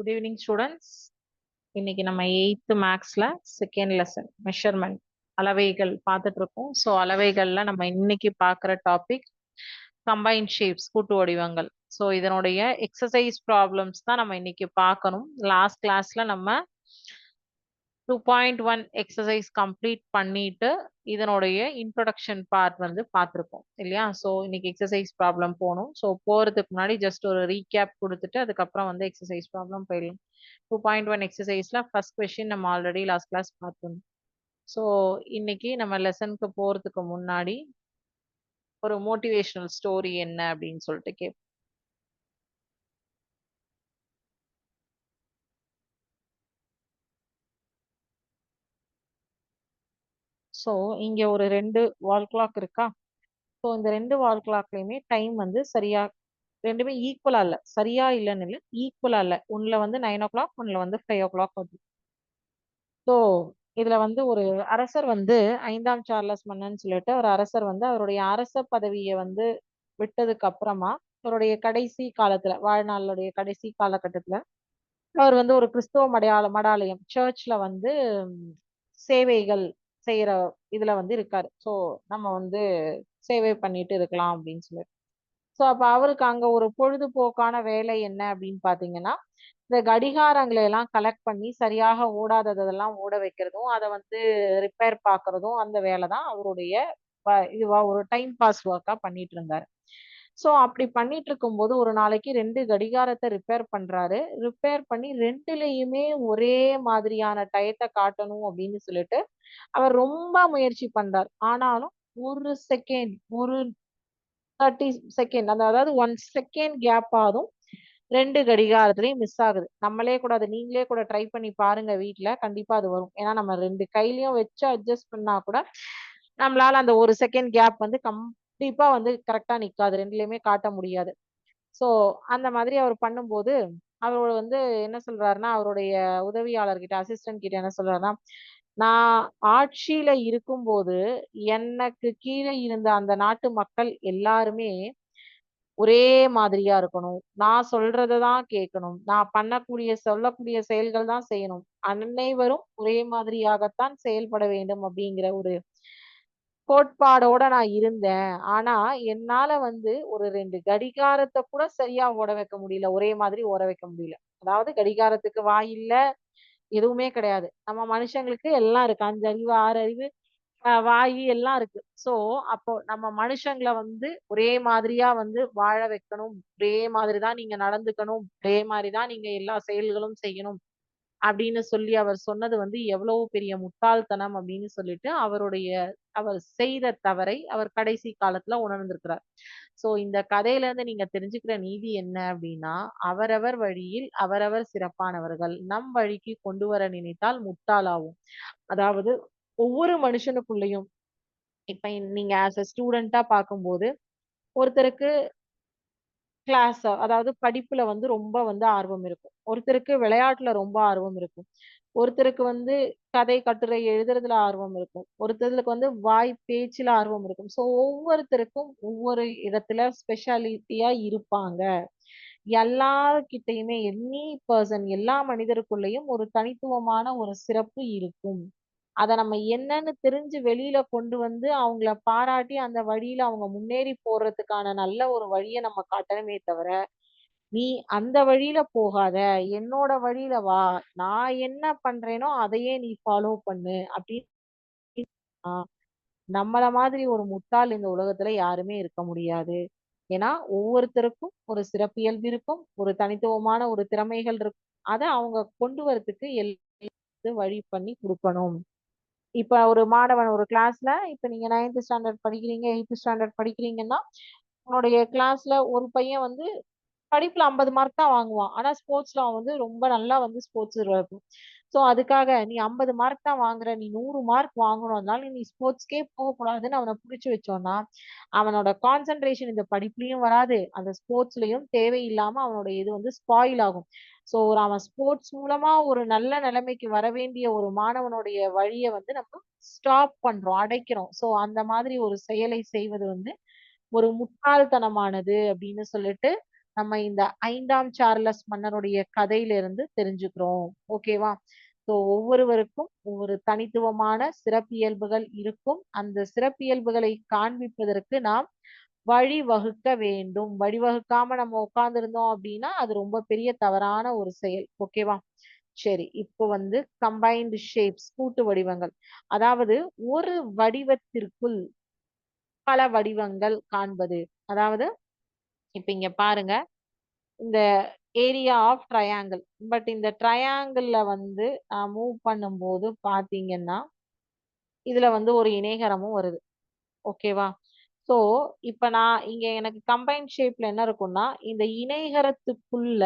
Good evening students இன்னைக்கு நம்ம eighth மேக்ஸ்ல செகண்ட் லெசன் மெஷர்மெண்ட் அளவைகள் பார்த்துட்டு இருக்கோம் ஸோ அளவைகள்ல நம்ம இன்னைக்கு பார்க்குற டாபிக் கம்பைன் ஷேப்ஸ் கூட்டு வடிவங்கள். ஸோ இதனுடைய எக்ஸசைஸ் ப்ராப்ளம்ஸ் தான் நம்ம இன்னைக்கு பார்க்கணும். லாஸ்ட் கிளாஸ்ல நம்ம two point one exercise complete பண்ணிட்டு இதனுடைய இன்ட்ரொடக்ஷன் பார்ட் வந்து பார்த்துருக்கோம் இல்லையா? ஸோ இன்னைக்கு எக்ஸசைஸ் ப்ராப்ளம் போகணும். ஸோ போகிறதுக்கு முன்னாடி ஜஸ்ட் ஒரு ரீகேப் கொடுத்துட்டு அதுக்கப்புறம் வந்து எக்ஸசைஸ் ப்ராப்ளம் போயிடலாம். டூ பாயிண்ட் ஒன் எக்ஸசைஸில் ஃபர்ஸ்ட் கொஷின் நம்ம ஆல்ரெடி லாஸ்ட் கிளாஸ் பார்த்தோம் ஸோ இன்னைக்கு நம்ம லெசனுக்கு போகிறதுக்கு முன்னாடி ஒரு மோட்டிவேஷ்னல் ஸ்டோரி என்ன அப்படின்னு சொல்லிட்டு கேட்போம் ஸோ இங்கே ஒரு ரெண்டு வால் கிளாக் இருக்கா? ஸோ இந்த ரெண்டு வால் கிளாக்லையுமே டைம் வந்து சரியா ரெண்டுமே ஈக்குவலாக இல்லை. சரியா இல்லைன்னு இல்லை ஈக்குவலாக இல்லை. ஒன்றில் வந்து நைன் ஓ கிளாக் ஒன்றில் வந்து ஃபைவ் ஓ கிளாக் வருது. ஸோ இதில் வந்து ஒரு அரசர் வந்து ஐந்தாம் சார்லஸ் மன்னன் சொல்லிட்டு ஒரு அரசர் வந்து அவருடைய அரச பதவியை வந்து விட்டதுக்கு அப்புறமா அவருடைய கடைசி காலத்துல வாழ்நாளுடைய கடைசி காலகட்டத்துல அவர் வந்து ஒரு கிறிஸ்துவ மடையாள மடாலயம் சர்ச்ல வந்து சேவைகள் செய்யற இதுல வந்து இருக்காரு. ஸோ நம்ம வந்து சேவை பண்ணிட்டு இருக்கலாம் அப்படின்னு சொல்லி. ஸோ அப்போ அவருக்கு அங்க ஒரு பொழுதுபோக்கான வேலை என்ன அப்படின்னு பாத்தீங்கன்னா இந்த கடிகாரங்களை எல்லாம் கலெக்ட் பண்ணி சரியாக ஓடாததெல்லாம் ஓட வைக்கிறதும் அதை வந்து ரிப்பேர் பார்க்கறதும் அந்த வேலை தான் அவருடைய இதுவா ஒரு டைம் பாஸ் ஒர்க்கா பண்ணிட்டு இருந்தாரு. ஸோ அப்படி பண்ணிட்டு இருக்கும்போது ஒரு நாளைக்கு ரெண்டு கடிகாரத்தை ரிப்பேர் பண்றாரு. ரிப்பேர் பண்ணி ரெண்டுலேயுமே ஒரே மாதிரியான டயத்தை காட்டணும் அப்படின்னு சொல்லிட்டு அவர் ரொம்ப முயற்சி பண்றார். ஆனாலும் ஒரு செகண்ட் ஒரு தேர்ட்டி செகண்ட் அந்த அதாவது ஒன் செகண்ட் கேப் ஆகும் ரெண்டு கடிகாரத்துலயும் மிஸ் ஆகுது. நம்மளே கூட அது நீங்களே கூட ட்ரை பண்ணி பாருங்க வீட்டில் கண்டிப்பா அது வரும். ஏன்னா நம்ம ரெண்டு கையிலயும் வச்சு அட்ஜஸ்ட் பண்ணா கூட நம்மளால அந்த ஒரு செகண்ட் கேப் வந்து கம் கண்டிப்பா வந்து கரெக்டா நிக்காது. ரெண்டுலயுமே காட்ட முடியாது. சோ அந்த மாதிரி அவர் பண்ணும்போது அவர் வந்து என்ன சொல்றாருன்னா அவருடைய உதவியாளர்கிட்ட அசிஸ்டன்ட் கிட்ட என்ன சொல்றாருன்னா நான் ஆட்சியில இருக்கும்போது எனக்கு கீழே இருந்த அந்த நாட்டு மக்கள் எல்லாருமே ஒரே மாதிரியா இருக்கணும். நான் சொல்றதை தான் கேட்கணும். நான் பண்ணக்கூடிய சொல்லக்கூடிய செயல்கள் தான் செய்யணும். அனைவரும் ஒரே மாதிரியாகத்தான் செயல்பட வேண்டும் அப்படிங்கிற ஒரு கோட்பாடோட நான் இருந்தேன். ஆனா என்னால வந்து ஒரு ரெண்டு கடிகாரத்தை கூட சரியா ஓட வைக்க முடியல. ஒரே மாதிரி ஓட வைக்க முடியல. அதாவது கடிகாரத்துக்கு வாய் இல்ல எதுவுமே கிடையாது. நம்ம மனுஷங்களுக்கு எல்லாம் இருக்கு. அஞ்சு அறிவு ஆறு அறிவு வாய் எல்லாம் இருக்கு. சோ அப்போ நம்ம மனுஷங்களை வந்து ஒரே மாதிரியா வந்து வாழ வைக்கணும். ஒரே மாதிரிதான் நீங்க நடந்துக்கணும். ஒரே மாதிரிதான் நீங்க எல்லா செயல்களும் செய்யணும். அப்படின்னு சொல்லி அவர் சொன்னது வந்து எவ்வளவு பெரிய முட்டாள்தனம் அப்படின்னு சொல்லிட்டு அவருடைய அவர் செய்த தவறை அவர் கடைசி காலத்துல உணர்ந்திருக்கிறார். சோ இந்த கதையில இருந்து நீங்க தெரிஞ்சுக்கிற நீதி என்ன அப்படின்னா அவரவர் வழியில் அவரவர் சிறப்பானவர்கள் நம் வழிக்கு கொண்டு வர நினைத்தால் முட்டாளாகும் அதாவது ஒவ்வொரு மனுஷனுக்குள்ளேயும் இப்ப நீங்க ஆஸ் அ ஸ்டூடெண்டா பார்க்கும்போது ஒருத்தருக்கு கிளாஸ் அதாவது படிப்புல வந்து ரொம்ப வந்து ஆர்வம் இருக்கும். ஒருத்தருக்கு விளையாட்டுல ரொம்ப ஆர்வம் இருக்கும். ஒருத்தருக்கு வந்து கதை கட்டுரை எழுதுறதுல ஆர்வம் இருக்கும். ஒருத்தருக்கு வந்து வாய் பேச்சுல ஆர்வம் இருக்கும். சோ ஒவ்வொருத்தருக்கும் ஒவ்வொரு இடத்துல ஸ்பெஷாலிட்டியா இருப்பாங்க. எல்லார்கிட்டயுமே எனி பர்சன் எல்லா மனிதருக்குள்ளேயும் ஒரு தனித்துவமான ஒரு சிறப்பு இருக்கும். அதை நம்ம என்னன்னு தெரிஞ்சு வெளியில கொண்டு வந்து அவங்கள பாராட்டி அந்த வழியில அவங்க முன்னேறி போறதுக்கான நல்ல ஒரு வழியை நம்ம காட்டணுமே தவிர நீ அந்த வழியில போகாத என்னோட வழியில வா நான் என்ன பண்றேனோ அதையே நீ ஃபாலோ பண்ணு அப்படின்னு நம்மள மாதிரி ஒரு முட்டாள் இந்த உலகத்துல யாருமே இருக்க முடியாது. ஏன்னா ஒவ்வொருத்தருக்கும் ஒரு சிறப்பியல்பு இருக்கும் ஒரு தனித்துவமான ஒரு திறமைகள் இருக்கும். அதை அவங்க கொண்டு வரதுக்கு எல்லாம் வழி பண்ணி கொடுக்கணும். இப்ப ஒரு மாணவன் ஒரு கிளாஸ்ல இப்ப நீங்க நைன்த் ஸ்டாண்டர்ட் படிக்கிறீங்க எயித்து ஸ்டாண்டர்ட் படிக்கிறீங்கன்னா உன்னுடைய கிளாஸ்ல ஒரு பையன் வந்து படிப்புல ஐம்பது மார்க் தான் வாங்குவான். ஆனா ஸ்போர்ட்ஸ்ல அவன் வந்து ரொம்ப நல்லா வந்து ஸ்போர்ட்ஸ் இருக்கும். சோ அதுக்காக நீ ஐம்பது மார்க் தான் வாங்குற நீ நூறு மார்க் வாங்கணும் அதனால நீ ஸ்போர்ட்ஸ்க்கே போகக்கூடாதுன்னு அவனை புடிச்சு வச்சோம்னா அவனோட கான்சென்ட்ரேஷன் இந்த படிப்புலயும் வராது. அந்த ஸ்போர்ட்ஸ்லயும் தேவையில்லாம அவனோட இது வந்து ஸ்பாயில் ஆகும். சோ ஒரு அவன் ஸ்போர்ட்ஸ் மூலமா ஒரு நல்ல நிலைமைக்கு வர வேண்டிய ஒரு மாணவனுடைய வழியை வந்து நம்ம ஸ்டாப் பண்றோம் அடைக்கிறோம். சோ அந்த மாதிரி ஒரு செயலை செய்வது வந்து ஒரு முட்டாள்தனமானது அப்படின்னு சொல்லிட்டு நம்ம இந்த ஐந்தாம் சார்லஸ் மன்னருடைய கதையிலிருந்து தெரிஞ்சுக்கிறோம். ஓகேவா ஸோ ஒவ்வொருவருக்கும் ஒவ்வொரு தனித்துவமான சிறப்பியல்புகள் இருக்கும். அந்த சிறப்பியல்புகளை காண்பிப்பதற்கு நாம் வழிவகுக்க வேண்டும். வழிவகுக்காம நம்ம உட்கார்ந்துருந்தோம் அப்படின்னா அது ரொம்ப பெரிய தவறான ஒரு செயல். ஓகேவா சரி இப்போ வந்து கம்பைன்டு ஷேப்ஸ் கூட்டு வடிவங்கள். அதாவது ஒரு வடிவத்திற்குள் பல வடிவங்கள் காண்பது. அதாவது இப்ப இங்க பாருங்க. இந்த ஏரியா ஆஃப் ட்ரையாங்கிள் பட் இந்த ட்ரையாங்கிளில் வந்து மூவ் பண்ணும்போது பாத்தீங்கன்னா இதுல வந்து ஒரு இணைகரமும் வருது. ஓகேவா ஸோ இப்ப நான் இங்க எனக்கு கம்பைன் ஷேப்ல என்ன இருக்கும்னா இந்த இணைகரத்துக்குள்ள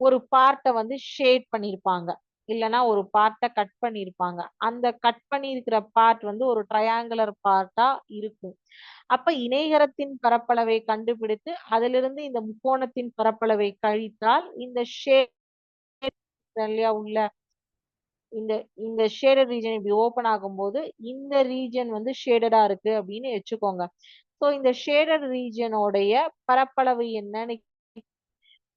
ஒரு பார்ட்டை வந்து ஷேட் பண்ணியிருப்பாங்க இல்லைன்னா ஒரு பார்ட்டை கட் பண்ணியிருப்பாங்க. அந்த கட் பண்ணியிருக்கிற பார்ட் வந்து ஒரு ட்ரையாங்குலர் பார்ட்டா இருக்கும். அப்ப இணைகரத்தின் பரப்பளவை கண்டுபிடித்து அதிலிருந்து இந்த முக்கோணத்தின் பரப்பளவை கழித்தால் இந்த ஷேட் இல்லையா உள்ள இந்த இந்த ஷேடட் ரீஜன் இப்படி ஓபன் ஆகும்போது இந்த ரீஜன் வந்து ஷேடடா இருக்கு அப்படின்னு வச்சுக்கோங்க. ஸோ இந்த ஷேடட் ரீஜனோடைய பரப்பளவு என்னன்னு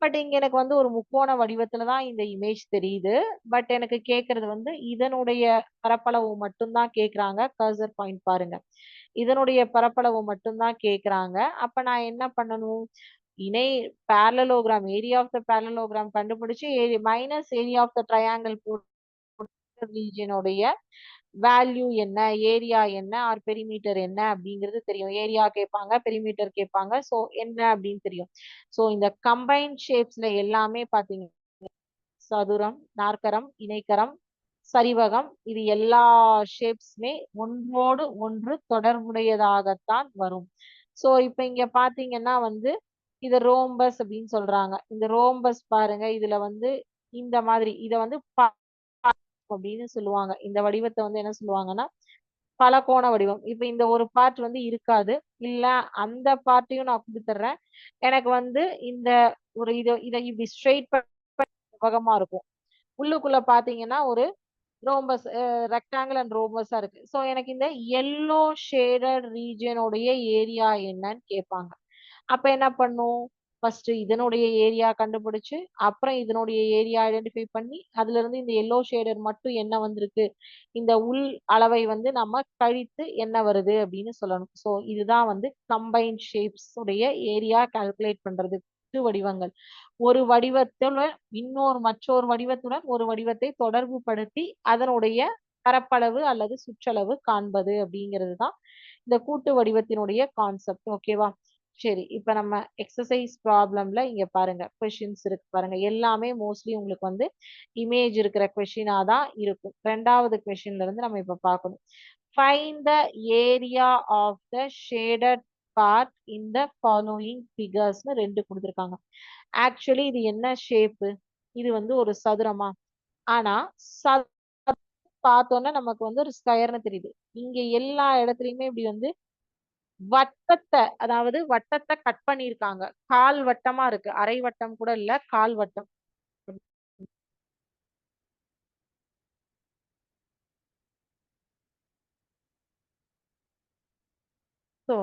பட் இங்க எனக்கு வந்து ஒரு முக்கோண வடிவத்துல தான் இந்த இமேஜ் தெரியுது. பட் எனக்கு கேக்குறது வந்து இதனுடைய பரப்பளவு மட்டும்தான் கேக்குறாங்க. கர்சர் பாயிண்ட் பாருங்க. இதனுடைய பரப்பளவு மட்டும்தான் கேக்குறாங்க. அப்ப நான் என்ன பண்ணணும்? இணை parallelogram area of the parallelogram கண்டுபிடிச்சு minus area of the triangle ரீஜனுடைய value என்ன ஏரியா என்ன ஆர் பெரிமீட்டர் என்ன அப்படிங்கிறது தெரியும். ஏரியா கேட்பாங்க பெரிமீட்டர் கேட்பாங்க. ஸோ என்ன அப்படின்னு தெரியும். ஸோ இந்த கம்பைன் ஷேப்ஸ்ல எல்லாமே பார்த்தீங்க. சதுரம் நாற்கரம் இணைக்கரம் சரிவகம் இது எல்லா ஷேப்ஸுமே ஒன்றோடு ஒன்று தொடர்புடையதாகத்தான் வரும். ஸோ இப்போ இங்க பாத்தீங்கன்னா வந்து இது ரோம்பஸ் அப்படின்னு சொல்றாங்க. இந்த ரோம்பஸ் பாருங்க இதுல வந்து இந்த மாதிரி இதை வந்து அப்படின்னு சொல்லுவாங்க. இந்த வடிவத்தை வந்து என்ன சொல்லுவாங்கன்னா பலகோண வடிவம். இப்ப இந்த ஒரு பார்ட் வந்து இருக்காது. இல்ல அந்த பார்ட்டையும் நான் கொடுத்துட்றேன். எனக்கு வந்து இந்த ஒரு இதை இதை இப்படி ஸ்ட்ரெயிட் பகமா இருக்கும். உள்ளுக்குள்ள பாத்தீங்கன்னா ஒரு ரோம்பஸ் ரெக்டாங்கிள் அண்ட் ரோம்பஸா இருக்கு. ஸோ எனக்கு இந்த எல்லோ ஷேடட் ரீஜியனுடைய ஏரியா என்னன்னு கேட்பாங்க. அப்ப என்ன பண்ணும்? ஃபர்ஸ்ட் இதனுடைய ஏரியா கண்டுபிடிச்சு அப்புறம் இதனுடைய ஏரியா ஐடென்டிஃபை பண்ணி அதுல இருந்து இந்த எல்லோ ஷேடர் மட்டும் என்ன வந்திருக்கு? இந்த உள் அளவை வந்து நம்ம கழித்து என்ன வருது அப்படின்னு சொல்லணும். ஸோ இதுதான் வந்து கம்பைன் ஷேப்ஸ் உடைய ஏரியா கால்குலேட் பண்றது. வடிவங்கள். ஒரு வடிவத்துடன் இன்னொரு மற்றொரு வடிவத்துடன் ஒரு வடிவத்தை தொடர்பு படுத்தி அதனுடைய பரப்பளவு அல்லது சுற்றளவு காண்பது அப்படிங்கிறது தான் இந்த கூட்டு வடிவத்தினுடைய கான்செப்ட் ஓகேவா சரி இப்ப நம்ம எக்ஸசைஸ் ப்ராப்ளம்ல இங்க பாருங்க கொஷின்ஸ் இருக்கு பாருங்க. எல்லாமே மோஸ்ட்லி உங்களுக்கு வந்து இமேஜ் இருக்கிற கொஷினா தான் இருக்கும். ரெண்டாவது கொஷின்ல இருந்து நம்ம இப்ப பார்க்கணும். Find the area of the shaded part in the following ஃபிகர்ஸ்னு ரெண்டு கொடுத்துருக்காங்க. ஆக்சுவலி இது என்ன ஷேப்பு இது வந்து ஒரு சதுரமா? ஆனா பார்த்தோன்னா நமக்கு வந்து ஒரு ஸ்கொயர்னு தெரியுது. இங்க எல்லா இடத்துலயுமே இப்படி வந்து வட்டத்தை அதாவது வட்டத்தை கட் பண்ணிருக்காங்க கால் வட்டமா இருக்கு. அரை வட்டம் கூட இல்ல கால் வட்டம். ஸோ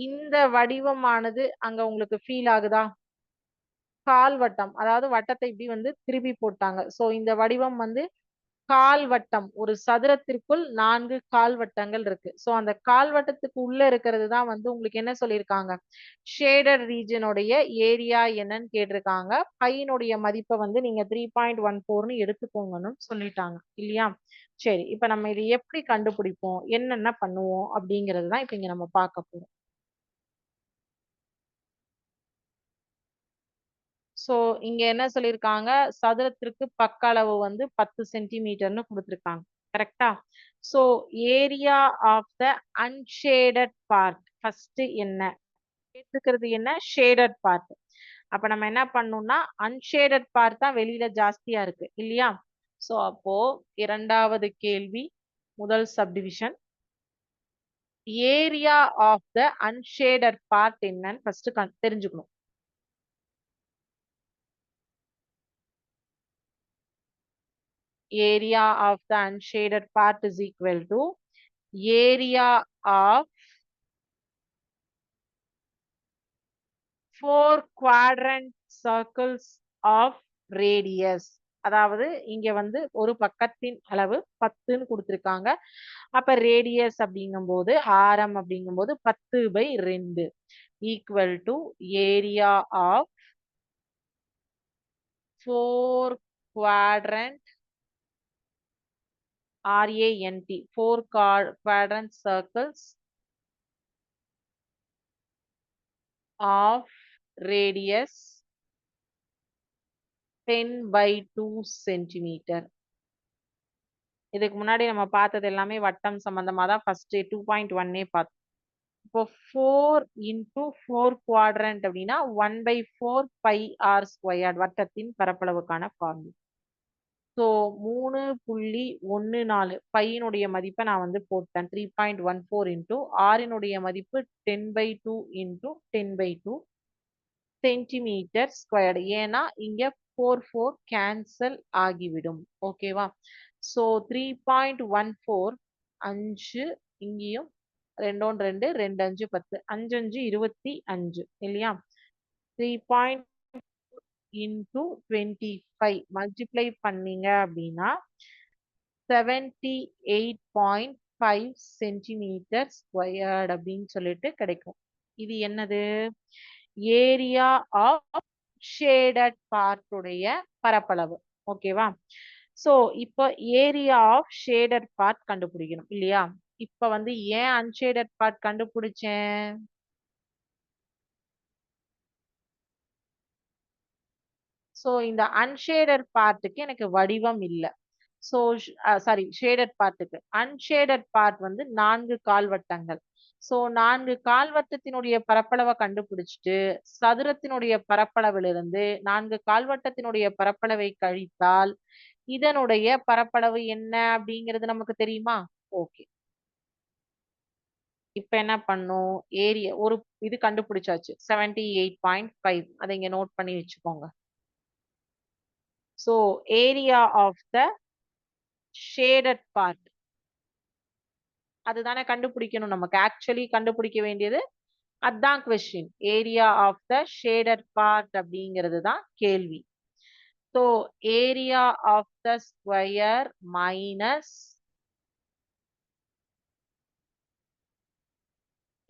இந்த வடிவமானது அங்க உங்களுக்கு ஃபீல் ஆகுதா? கால் வட்டம் அதாவது வட்டத்தை இப்படி வந்து திருப்பி போட்டாங்க. சோ இந்த வடிவம் வந்து கால் வட்டம் ஒரு சதுரத்திற்குள் நான்கு கால் வட்டங்கள் இருக்கு. சோ அந்த கால் வட்டத்துக்கு உள்ள இருக்கிறது தான் வந்து உங்களுக்கு என்ன சொல்லியிருக்காங்க? ஷேடட் ரீஜனுடைய ஏரியா என்னன்னு கேட்டிருக்காங்க. பையனுடைய மதிப்பை வந்து நீங்க த்ரீ பாயிண்ட் ஒன் ஃபோர்னு எடுத்துக்கோங்கன்னு சொல்லிட்டாங்க. இல்லையா? சரி இப்ப நம்ம இதை எப்படி கண்டுபிடிப்போம்? என்னென்ன பண்ணுவோம்? அப்படிங்கிறது தான் இப்ப இங்க நம்ம பார்க்க போறோம். ஸோ இங்க என்ன சொல்லியிருக்காங்க சதுரத்திற்கு பக்க அளவு வந்து பத்து சென்டிமீட்டர்னு கொடுத்துருக்காங்க. கரெக்டா so area of the unshaded part first என்ன? எடுத்துக்கிறது என்ன? ஷேடட் பார்ட் அப்ப நம்ம என்ன பண்ணணும்னா அன்ஷேடட் பார்ட் தான் வெளியில ஜாஸ்தியா இருக்கு இல்லையா? ஸோ அப்போ இரண்டாவது கேள்வி முதல் subdivision area of the unshaded part என்னன்னு ஃபர்ஸ்ட் தெரிஞ்சுக்கணும். Area of the unshaded part is equal to area of four quadrant circles of radius. அதாவது இங்க வந்து ஒரு பக்கத்தின் அளவு பத்துன்னு கொடுத்துருக்காங்க. அப்ப ரேடியஸ் அப்படிங்கும்போது ஆரம் அப்படிங்கும்போது பத்து பை ரெண்டு equal to area of four quadrant RANT four quadrant circles of radius 10 by 2 centimeter. இதுக்கு முன்னாடி நம்ம பார்த்தது எல்லாமே வட்டம் சம்பந்தமா தான். ஃபர்ஸ்ட் டூ பாயிண்ட் ஒன்னே பார்த்தோம் இப்போ ஃபோர் இன்டூ ஃபோர் குவாட்ரண்ட் அப்படின்னா one by four by r squared வட்டத்தின் பரப்பளவுக்கான ஃபார்முலா ஸோ மூணு புள்ளி ஒன்று நாலு பையனுடைய மதிப்பை நான் வந்து போட்டேன். Three point one four into ஆறினுடைய மதிப்பு ten by two into ten by two centimetre squared ஏன்னா இங்கே ஃபோர் ஃபோர் கேன்சல் ஆகிவிடும். ஓகேவா so three point one four அஞ்சு இங்கேயும் ரெண்டோன் ரெண்டு ரெண்டு அஞ்சு பத்து அஞ்சு அஞ்சு இருபத்தி அஞ்சு இல்லையா? Three point into twenty five multiply பண்ணீங்க அப்படின்னா seventy eight point five centimetre squared அப்படின்னு சொல்லிட்டு கிடைக்கும். இது என்னது? ஏரியா ஆஃப் ஷேடட் பார்ட்டுடைய பரப்பளவு. ஓகேவா ஸோ இப்போ ஏரியா ஆஃப் ஷேடட் பார்ட் கண்டுபிடிக்கணும் இல்லையா? இப்போ வந்து ஏன் அன்ஷேடட் பார்ட் கண்டுபிடிச்சேன்? ஸோ இந்த அன்ஷேடட் பார்ட்டுக்கு எனக்கு வடிவம் இல்லை. ஸோ சாரி ஷேடட் பார்ட்டுக்கு அன்ஷேடட் பார்ட் வந்து நான்கு கால்வட்டங்கள். ஸோ நான்கு கால்வட்டத்தினுடைய பரப்பளவை கண்டுபிடிச்சிட்டு சதுரத்தினுடைய பரப்பளவிலிருந்து நான்கு கால்வட்டத்தினுடைய பரப்பளவை கழித்தால் இதனுடைய பரப்பளவு என்ன அப்படிங்கிறது நமக்கு தெரியுமா? ஓகே இப்ப என்ன பண்ணும்? ஏரியா ஒரு இது கண்டுபிடிச்சாச்சு. செவன்டி எயிட் பாயிண்ட் ஃபைவ் அதை இங்க நோட் பண்ணி வச்சுக்கோங்க. So area of the shaded part அதுதானே கண்டுபிடிக்கணும் நமக்கு. ஆக்சுவலி கண்டுபிடிக்க வேண்டியது அதுதான் question area of the shaded part அப்படிங்கிறது தான் கேள்வி. So area of the square minus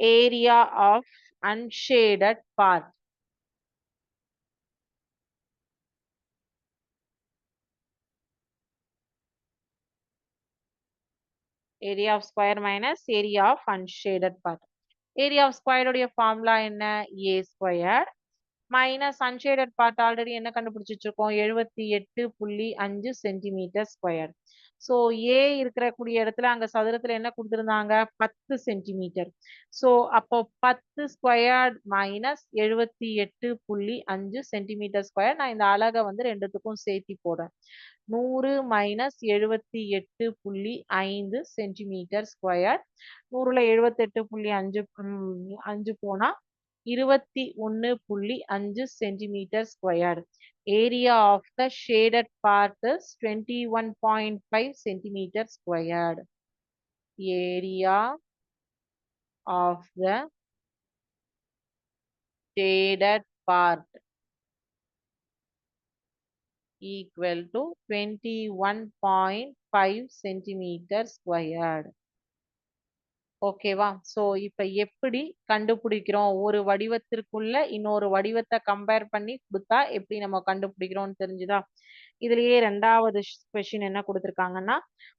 area of unshaded part area of square minus area of unshaded part. Area of square உடைய formula என்ன a square minus unshaded part already என்ன கண்டுபிடிச்சு வச்சிருக்கோம் எழுபத்தி எட்டு புள்ளி அஞ்சு சென்டிமீட்டர் ஸ்கொயர் ஸோ ஏ இருக்கிற கூடிய இடத்துல அங்க சதுரத்துல என்ன கொடுத்துருந்தாங்க? பத்து சென்டிமீட்டர் ஸோ அப்போ பத்து ஸ்கொயர் மைனஸ் எழுபத்தி எட்டு புள்ளி அஞ்சு சென்டிமீட்டர் ஸ்கொயர் நான் இந்த அழகை வந்து ரெண்டுத்துக்கும் சேர்த்தி போடுறேன். நூறு மைனஸ் எழுபத்தி எட்டு புள்ளி ஐந்து சென்டிமீட்டர் ஸ்கொயர் நூறுல எழுபத்தெட்டு புள்ளி அஞ்சு அஞ்சு போனா இருபத்தி ஒன்று புள்ளி அஞ்சு centimetre square area of the shaded part is 21.5 centimeter squared. Area of the shaded part equal to 21.5 centimeter squared. ஓகேவா? சோ இப்ப எப்படி கண்டுபிடிக்கிறோம்? ஒரு வடிவத்திற்குள்ள இன்னொரு வடிவத்தை கம்பேர் பண்ணி கொடுத்தா எப்படி நம்ம கண்டுபிடிக்கிறோம்னு தெரிஞ்சுதா? இதுலயே ரெண்டாவது கொஸ்டின் என்ன கொடுத்துருக்காங்கன்னா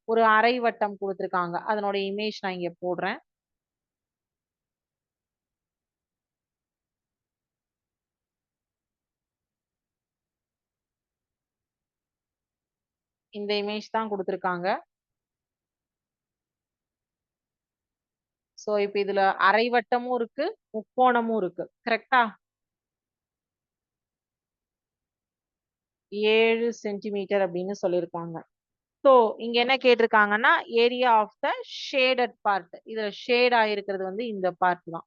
ஒரு அரை வட்டம் கொடுத்துருக்காங்க. அதனோட இமேஜ் நான் இங்க போடுறேன். இந்த இமேஜ் தான் கொடுத்துருக்காங்க. சோ இப்ப இதுல அரை வட்டமும் இருக்கு முக்கோணமும் இருக்கு. கரெக்டா ஏழு சென்டிமீட்டர் அப்படின்னு சொல்லியிருக்காங்க. ஸோ இங்க என்ன கேட்டிருக்காங்கன்னா area of the shaded part இதுல ஷேட் ஆயிருக்கிறது வந்து இந்த பார்ட் தான்.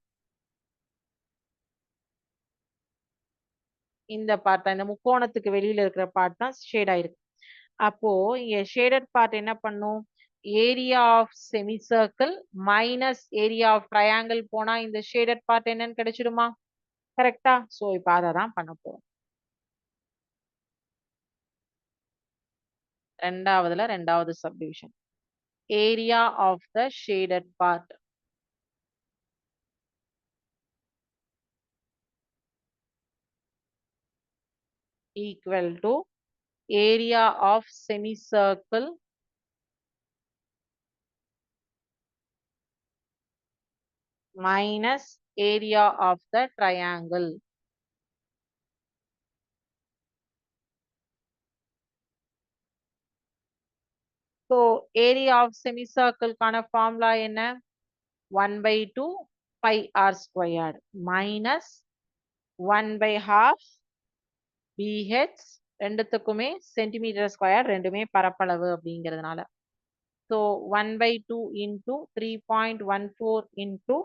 இந்த பார்ட் தான். இந்த முக்கோணத்துக்கு வெளியில இருக்கிற பார்ட் தான் ஷேட் ஆயிருக்கு. அப்போ இங்க ஷேடட் பார்ட் என்ன பண்ணும்? Area of semi circle minus area of triangle போனா இந்த ஷேடட் பார்ட் என்னன்னு கிடைச்சிடுமா? கரெக்டா சோ இப்ப அதை தான் பண்ண போறோம். ரெண்டாவதுல ரெண்டாவது subdivision area of the shaded part equal to area of semicircle minus area of the triangle. So, area of semicircle kind of formula என்ன? 1 by 2 pi r squared minus 1 by half BH ரெண்டுத்துக்குமே centimetre square ரெண்டுமே பரப்பளவு அப்படிங்கிறதுனால so one by two into three point one four into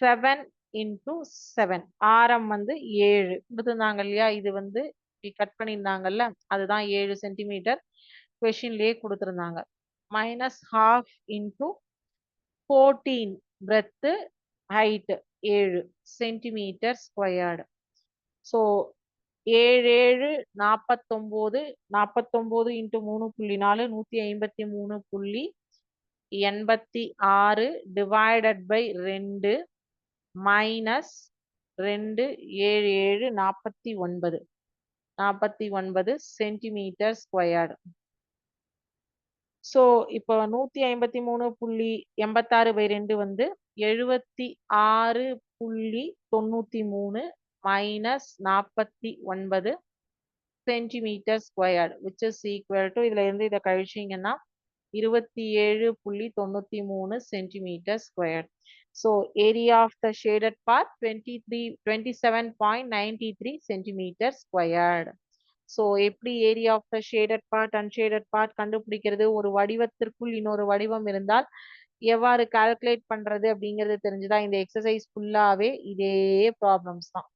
seven into seven ஆரம் வந்து ஏழு. கொடுத்துருந்தாங்க இல்லையா இது வந்து கட் பண்ணியிருந்தாங்கல்ல? அதுதான் ஏழு சென்டிமீட்டர் கொஷின்லேயே கொடுத்துருந்தாங்க. Minus half into fourteen breadth height ஏழு சென்டிமீட்டர் ஸ்கொயர்டு ஸோ ஏழு ஏழு நாற்பத்தொம்போது நாற்பத்தொம்போது இன்ட்டு மூணு புள்ளி நாலு நூற்றி ஐம்பத்தி மூணு புள்ளி எண்பத்தி ஆறு டிவைடட் பை ரெண்டு. மைனஸ் ரெண்டு ஏழு ஏழு நாற்பத்தி ஒன்பது. நாற்பத்தி ஒன்பது சென்டிமீட்டர் ஸ்கொயர்டு ஸோ இப்போ நூற்றி ஐம்பத்தி மூணு புள்ளி எண்பத்தாறு பை ரெண்டு வந்து எழுபத்தி ஆறு புள்ளி தொண்ணூற்றி மூணு மைனஸ் நாற்பத்தி ஒன்பது centimetre squared which is equal to இதுல இருந்து இதை கழிச்சிங்கன்னா இருபத்தி ஏழு புள்ளி தொண்ணூத்தி மூணு centimetre squared So area of the shaded part twenty three twenty seven point ninety three centimetre squared so எப்படி area of the shaded part unshaded part கண்டுபிடிக்கிறது? ஒரு வடிவத்திற்குள் இன்னொரு வடிவம் இருந்தால் எவ்வாறு கால்குலேட் பண்றது அப்படிங்கிறது தெரிஞ்சுதா? இந்த எக்ஸசைஸ் ஃபுல்லாவே இதே ப்ராப்ளம்ஸ் தான்.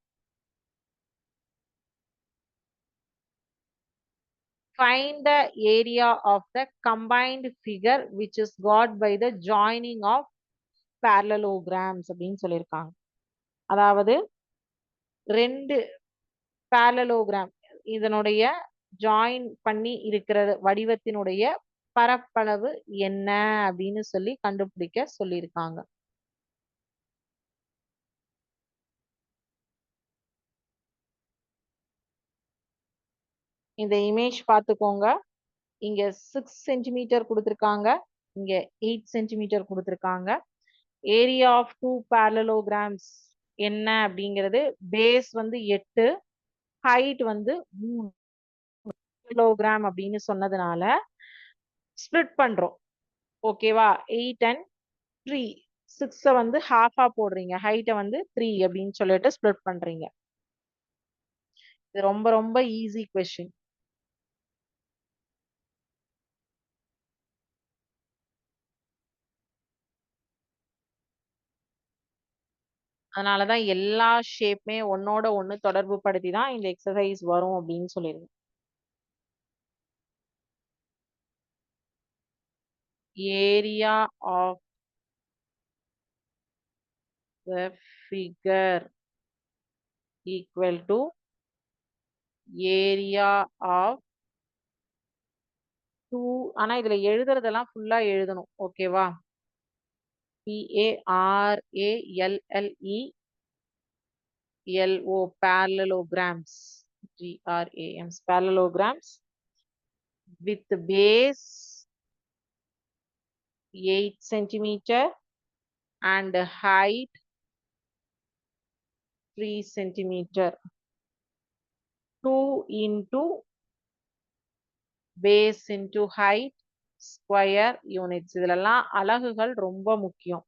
Find the area of the combined figure which is got by the joining of parallelograms அப்படின்னு சொல்லியிருக்காங்க. அதாவது ரெண்டு பேரலோகிராம் இதனுடைய ஜாயின் பண்ணி இருக்கிற வடிவத்தினுடைய பரப்பளவு என்ன அப்படின்னு சொல்லி கண்டுபிடிக்க சொல்லியிருக்காங்க. இந்த இமேஜ் பார்த்துக்கோங்க. இங்க சிக்ஸ் சென்டிமீட்டர் கொடுத்துருக்காங்க. இங்க எயிட் சென்டிமீட்டர் கொடுத்துருக்காங்க. ஏரியா ஆஃப் டூ பேரலோகிராம்ஸ் என்ன அப்படிங்கிறது? பேஸ் வந்து எட்டு ஹைட் வந்து மூணு. கிலோகிராம் அப்படின்னு சொன்னதுனால ஸ்ப்ளிட் பண்றோம். ஓகேவா எயிட் அண்ட் த்ரீ சிக்ஸை வந்து ஹாஃபா போடுறீங்க. ஹைட்டை வந்து த்ரீ அப்படின்னு சொல்லிட்டு ஸ்ப்ளிட் பண்றீங்க. இது ரொம்ப ரொம்ப ஈஸி கொஷின் அதனால அதனாலதான் எல்லா ஷேப்புமே ஒன்னோட ஒண்ணு தொடர்பு படுத்தி தான் இந்த எக்ஸசைஸ் வரும் அப்படின்னு சொல்லிருக்கேன். Area of the figure equal to area of two ஆனா இதுல எழுதுறதெல்லாம் ஃபுல்லா எழுதணும் ஓகேவா P A R A L L E L O parallelograms G R A M parallelograms with base 8 centimeter and height 3 centimeter. 2 into base into height square units இதுலெல்லாம் அலகுகள் ரொம்ப முக்கியம்.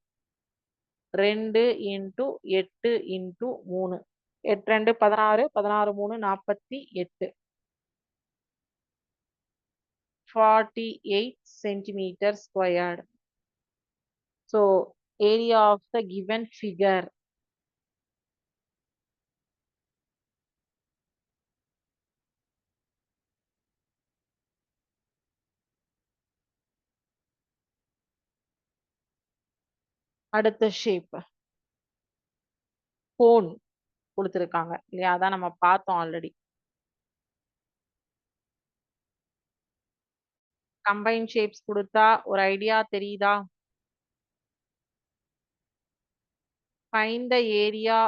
ரெண்டு இன்ட்டு எட்டு இன்ட்டு மூணு. எட்டு ரெண்டு பதினாறு பதினாறு மூணு நாற்பத்தி எட்டு. Forty eight centimetre squared so area of the given figure அடுத்த ஷேப் கோன் கொடுத்துருக்காங்க இல்லையா அதான் நம்ம பார்த்தோம் ஆல்ரெடி கம்பைன் ஷேப்ஸ் கொடுத்தா ஒரு ஐடியா தெரியுதா find the area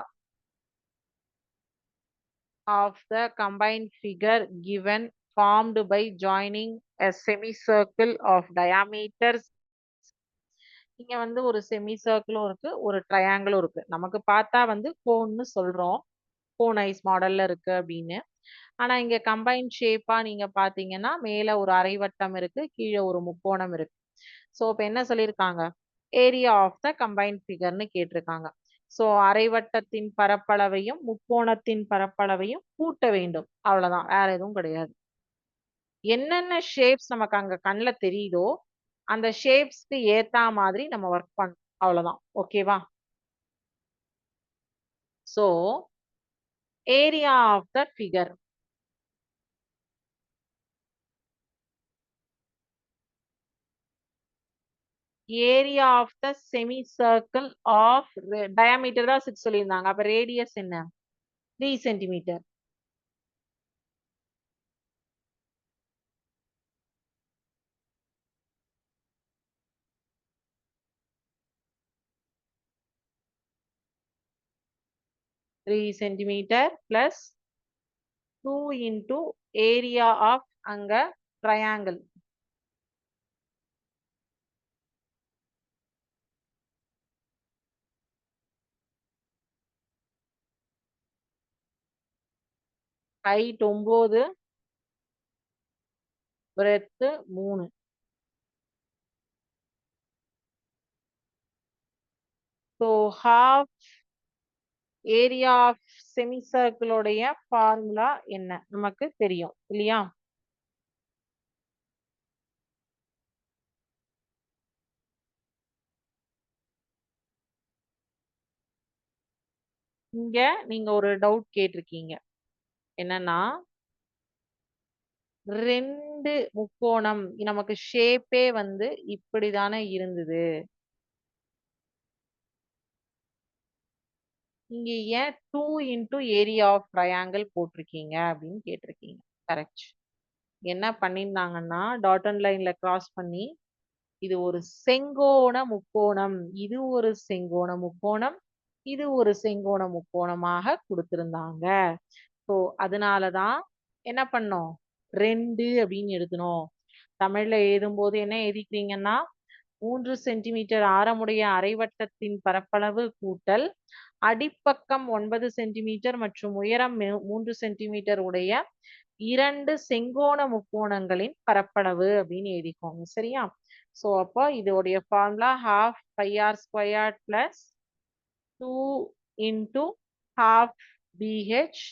of the combine figure given formed by joining a semicircle of diameters இங்க வந்து ஒரு செமி சர்க்கிளும் இருக்கு ஒரு ட்ரையாங்கிளும் இருக்கு. நமக்கு பார்த்தா வந்து கோன்னு சொல்றோம். கோன் ஐஸ் மாடல்ல இருக்கு அப்படின்னு. ஆனா இங்க கம்பைன் ஷேப்பா நீங்க பாத்தீங்கன்னா மேல ஒரு அரைவட்டம் இருக்கு கீழே ஒரு முக்கோணம் இருக்கு. ஸோ இப்போ என்ன சொல்லியிருக்காங்க? ஏரியா ஆஃப் த கம்பைன் ஃபிகர்னு கேட்டிருக்காங்க. ஸோ அரைவட்டத்தின் பரப்பளவையும் முக்கோணத்தின் பரப்பளவையும் கூட்ட வேண்டும். அவ்வளவுதான். வேற எதுவும் கிடையாது. என்னென்ன ஷேப்ஸ் நமக்கு அங்க கண்ணில் தெரியுதோ அந்த ஷேப்ஸ்க்கு ஏத்தா மாதிரி நம்ம ஒர்க் பண்ணணும் அவ்வளவுதான். ஓகேவா so area of the figure area of the semi circle of diameter தான் சிக்ஸ் சொல்லியிருந்தாங்க. அப்ப ரேடியஸ் என்ன? Three centimetre three centimetre plus two into area of அங்க ட்ரையாங்கிள் ஹைட் ஒன்பது பிரெத்து மூணு. So half area of semi சர்க்கிளோடைய formula என்ன? நமக்கு தெரியும் இல்லையா? இங்க நீங்க ஒரு டவுட் கேட்டிருக்கீங்க. என்னன்னா ரெண்டு முக்கோணம் நமக்கு ஷேப்பே வந்து இப்படிதானே இருந்தது. இங்க ஏன் two into area of triangle போட்டிருக்கீங்க அப்படின்னு கேட்டிருக்கீங்க. கரெக்ட் என்ன பண்ணியிருந்தாங்கன்னா டாட்டன் லைன்ல கிராஸ் பண்ணி இது ஒரு செங்கோண முக்கோணம் இது ஒரு செங்கோண முக்கோணம் இது ஒரு செங்கோண முக்கோணமாக கொடுத்திருந்தாங்க. ஸோ அதனாலதான் என்ன பண்ணோம்? ரெண்டு அப்படின்னு எழுதணும் தமிழ்ல எழுதும்போது என்ன எழுதிக்கிறீங்கன்னா மூன்று சென்டிமீட்டர் ஆரமுடைய அரைவட்டத்தின் பரப்பளவு கூட்டல் அடிப்பக்கம் ஒன்பது சென்டிமீட்டர் மற்றும் உயரம் மூன்று சென்டிமீட்டர் உடைய இரண்டு செங்கோண முக்கோணங்களின் பரப்பளவு அப்படின்னு எழுதிக்கோங்க சரியா? ஸோ அப்போ இதோடைய formula half by r square plus two into half BH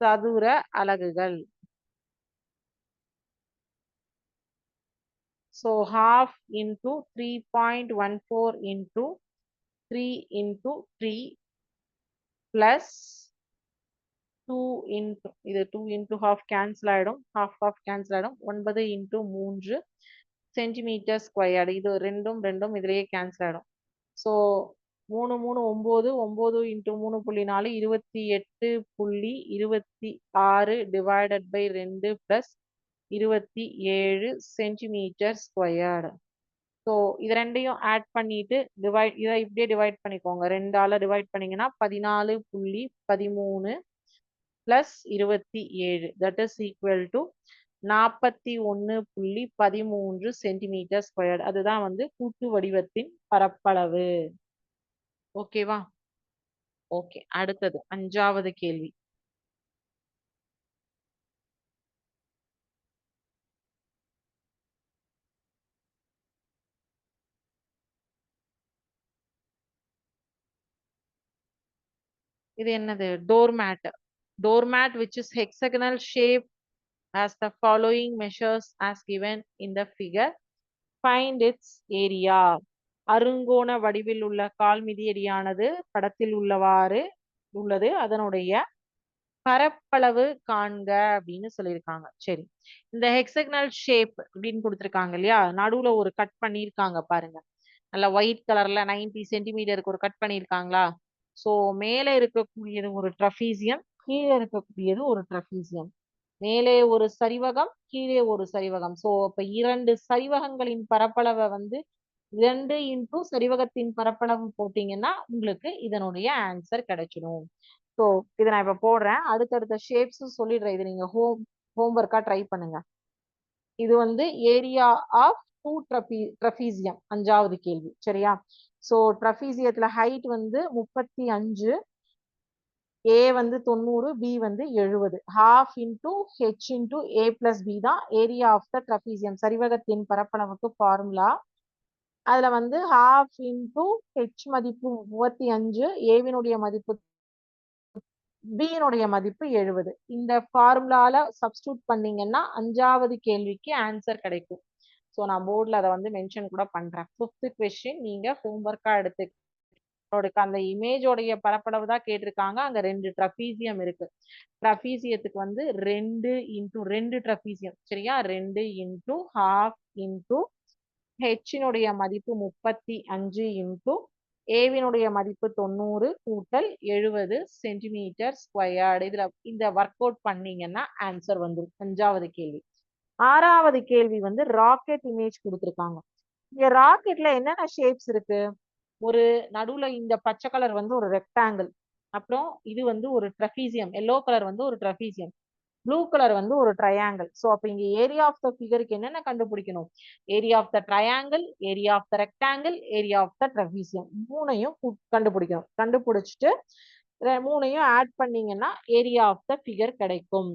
சதுர அலகுகள். So half into three point one four into 3 into 3 plus 2 into இது 2 into half cancel ஆயிடும். Half half cancel ஆயிடும். 9 into 3 சென்டிமீட்டர் ஸ்கொயர்டு இது ரெண்டும் ரெண்டும் இதுலயே கேன்சல் ஆயிடும். ஸோ மூணு மூணு ஒம்பது ஒம்பது இன்ட்டு மூணு புள்ளி நாலு இருபத்தி எட்டு புள்ளி இருபத்தி ஆறு டிவைடட் பை ரெண்டு ப்ளஸ் இருபத்தி ஏழு சென்டிமீட்டர் ஸ்கொயர்டு ஸோ இது ரெண்டையும் ஆட் பண்ணிட்டு டிவைட் இதை இப்படியே டிவைட் பண்ணிக்கோங்க. ரெண்டால டிவைட் பண்ணீங்கன்னா பதினாலு புள்ளி பதிமூணு பிளஸ் இருபத்தி ஏழு. தட் இஸ் ஈக்குவல் டு நாற்பத்தி ஒன்று புள்ளி பதிமூன்று சென்டிமீட்டர் ஸ்கொயர்டு அதுதான் வந்து கூட்டு வடிவத்தின் பரப்பளவு. ஓகேவா ஓகே அடுத்தது அஞ்சாவது கேள்வி. இது என்னது? Doormat doormat which is hexagonal shape as the following measures as given in the figure. Find its area. அருங்கோண வடிவில் உள்ள கால் மிதியடியானது படத்தில் உள்ளவாறு உள்ளது. அதனுடைய பரப்பளவு காண்க அப்படின்னு சொல்லியிருக்காங்க. சரி. இந்த ஹெக்ஸக்னல் ஷேப் அப்படின்னு கொடுத்துருக்காங்க இல்லையா? நடுவுல ஒரு கட் பண்ணியிருக்காங்க பாருங்க. நல்ல ஒயிட் கலர்ல நைன்டி சென்டிமீட்டருக்கு ஒரு கட் பண்ணியிருக்காங்களா? ஸோ மேலே இருக்கக்கூடியது ஒரு ட்ரஃபீசியம் கீழே இருக்கக்கூடியது ஒரு ட்ரஃபீசியம் மேலே ஒரு சரிவகம் கீழே ஒரு சரிவகம். ஸோ அப்ப இரண்டு சரிவகங்களின் பரப்பளவை வந்து இரண்டு இன்டூ சரிவகத்தின் பரப்பளவு போட்டீங்கன்னா உங்களுக்கு இதனுடைய ஆன்சர் கிடைச்சிடும். ஸோ இதை நான் இப்ப போடுறேன். அடுத்தடுத்த ஷேப்ஸும் சொல்லிடுறேன். இது நீங்க ஹோம் ஹோம்ஒர்க்காக ட்ரை பண்ணுங்க. இது வந்து ஏரியா ஆஃப் டூ ட்ரபி ட்ரஃபீசியம் அஞ்சாவது கேள்வி. சரியா? ஸோ ட்ரஃபீசியத்தில் ஹைட் வந்து முப்பத்தி அஞ்சு ஏ வந்து தொண்ணூறு பி வந்து எழுபது half into H into A plus B தான் ஏரியா ஆஃப் த ட்ரஃபீசியம் சரிவகத்தின் பரப்பளவுக்கு ஃபார்முலா அதில் வந்து ஹாஃப் இன்டூ ஹெச் மதிப்பு முப்பத்தி அஞ்சு ஏவினுடைய மதிப்பு பியினுடைய மதிப்பு எழுபது இந்த ஃபார்முலாவில் சப்ஸ்டியூட் பண்ணீங்கன்னா அஞ்சாவது கேள்விக்கு ஆன்சர் கிடைக்கும். ஸோ நான் போர்டில் அதை வந்து மென்ஷன் கூட பண்ணுறேன் ஃபிஃப்த்து கொஷின் நீங்கள் ஹோம்ஒர்க்காக எடுத்து அந்த இமேஜோடைய பரப்பளவு தான் கேட்டிருக்காங்க. அங்கே ரெண்டு ட்ரபீசியம் இருக்கு. ட்ரபீசியத்துக்கு வந்து ரெண்டு இன்டூ ரெண்டு ட்ரபீசியம் சரியா? ரெண்டு இன்டூ ஹாஃப் இன்டூ ஹெச்சினுடைய மதிப்பு முப்பத்தி அஞ்சு இன்டூ ஏவினுடைய மதிப்பு தொண்ணூறு கூட்டல் எழுபது சென்டிமீட்டர் ஸ்கொயர்டு இதில் இந்த ஒர்க் அவுட் பண்ணீங்கன்னா ஆன்சர் வந்துடும் அஞ்சாவது கேள்வி. ஆறாவது கேள்வி வந்து ராக்கெட் இமேஜ் கொடுத்துருக்காங்க. இங்க ராக்கெட்ல என்னென்ன ஷேப்ஸ் இருக்கு? ஒரு நடுவுல இந்த பச்சை கலர் வந்து ஒரு ரெக்டாங்கிள் அப்புறம் இது வந்து ஒரு ட்ரஃபீசியம் எல்லோ கலர் வந்து ஒரு ட்ரஃபீசியம் ப்ளூ கலர் வந்து ஒரு ட்ரையாங்கிள் ஸோ அப்போ இங்கே ஏரியா ஆஃப் த ஃபிகருக்கு என்னென்ன கண்டுபிடிக்கணும்? Area of the triangle area of the rectangle area of the trapezium மூணையும் கண்டுபிடிக்கணும். கண்டுபிடிச்சிட்டு மூணையும் ஆட் பண்ணீங்கன்னா ஏரியா ஆஃப் த ஃபிகர் கிடைக்கும்.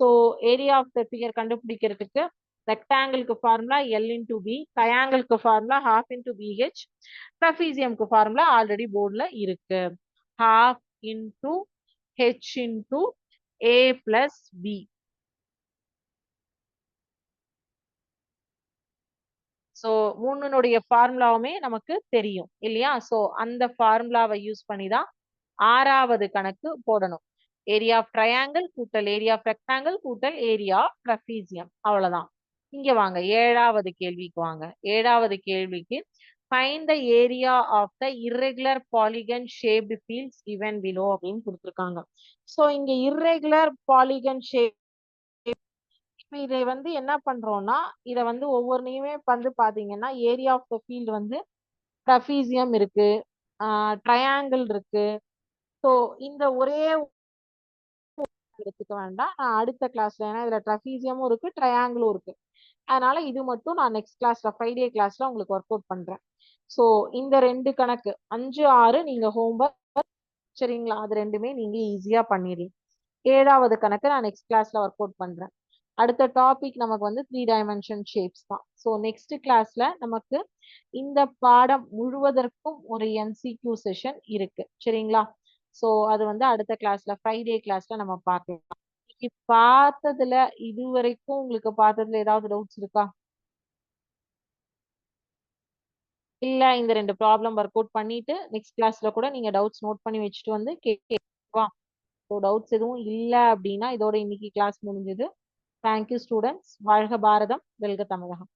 So area of the figure கண்டுபிடிக்கிறதுக்கு ரெக்டாங்கிளுக்கு ஃபார்முலா எல் இன்டூ பி ட்ரையாங்கிளுக்கு ஃபார்முலா ஹாஃப் இன்டூ பிஹெச் ட்ரஃபீசியம்க்கு ஃபார்முலா ஆல்ரெடி போர்டில் இருக்கு. Half into H into A plus B so மூணுனுடைய ஃபார்முலாவுமே நமக்கு தெரியும் இல்லையா? ஸோ அந்த ஃபார்முலாவை யூஸ் பண்ணி தான் ஆறாவது கணக்கு போடணும். ஏரியா ஆஃப் ட்ரையாங்கிள் கூட்டல் ஏரியா ஆஃப் ரெக்டாங்கிள் கூட்டல் ஏரியா ஆஃப் ட்ரஃபீசியம் அவ்வளவுதான். இங்க வாங்க ஏழாவது கேள்விக்கு வாங்க. ஏழாவது கேள்விக்கு find the area of the irregular polygon shaped fields given below அப்படின்னு கொடுத்துருக்காங்க. ஸோ இங்க இர்ரெகுலர் பாலிகன் ஷேப் இப்போ இதை வந்து என்ன பண்றோம்னா இதை வந்து ஒவ்வொன்றையுமே வந்து பாத்தீங்கன்னா ஏரியா ஆஃப் த ஃபீல்டு வந்து ட்ரஃபீசியம் இருக்கு ட்ரையாங்கிள் இருக்கு. ஸோ இந்த ஒரே எடுத்துக்க வேண்டாம். நான் அடுத்த கிளாஸ்ல ஏன்னா இதுல ட்ரஃபீசியமும் இருக்கு ட்ரையாங்கிளும் இருக்கு. அதனால இது மட்டும் நான் நெக்ஸ்ட் கிளாஸ்ல ஃபைவ் டே கிளாஸ்ல உங்களுக்கு ஒர்க் அவுட் பண்றேன். ஸோ இந்த ரெண்டு கணக்கு அஞ்சு ஆறு நீங்க ஹோம்ஒர்க் சரிங்களா? அது ரெண்டுமே நீங்க ஈஸியா பண்ணிடலாம் ஏழாவது கணக்கு நான் நெக்ஸ்ட் கிளாஸ்ல ஒர்க் அவுட் பண்றேன். அடுத்த டாபிக் நமக்கு வந்து த்ரீ டைமென்ஷன் ஷேப்ஸ் தான். ஸோ நெக்ஸ்ட் கிளாஸ்ல நமக்கு இந்த பாடம் முழுவதற்கும் ஒரு என்சிக்யூ செஷன் இருக்கு. சரிங்களா? ஸோ அது வந்து அடுத்த கிளாஸ்ல ஃப்ரைடே கிளாஸ்ல நம்ம பார்க்கலாம். இன்னைக்கு பார்த்ததுல இது வரைக்கும் உங்களுக்கு பார்த்ததுல ஏதாவது டவுட்ஸ் இருக்கா? இல்ல இந்த ரெண்டு ப்ராப்ளம் ஒர்க் அவுட் பண்ணிட்டு நெக்ஸ்ட் கிளாஸ்ல கூட நீங்க டவுட்ஸ் நோட் பண்ணி வச்சுட்டு வந்து கேட்கலாம் ஸோ டவுட்ஸ் எதுவும் இல்லை அப்படின்னா இதோட இன்னைக்கு கிளாஸ் முடிஞ்சது. தேங்க்யூ ஸ்டூடெண்ட்ஸ் வாழ்க பாரதம். வெல்க தமிழகம்.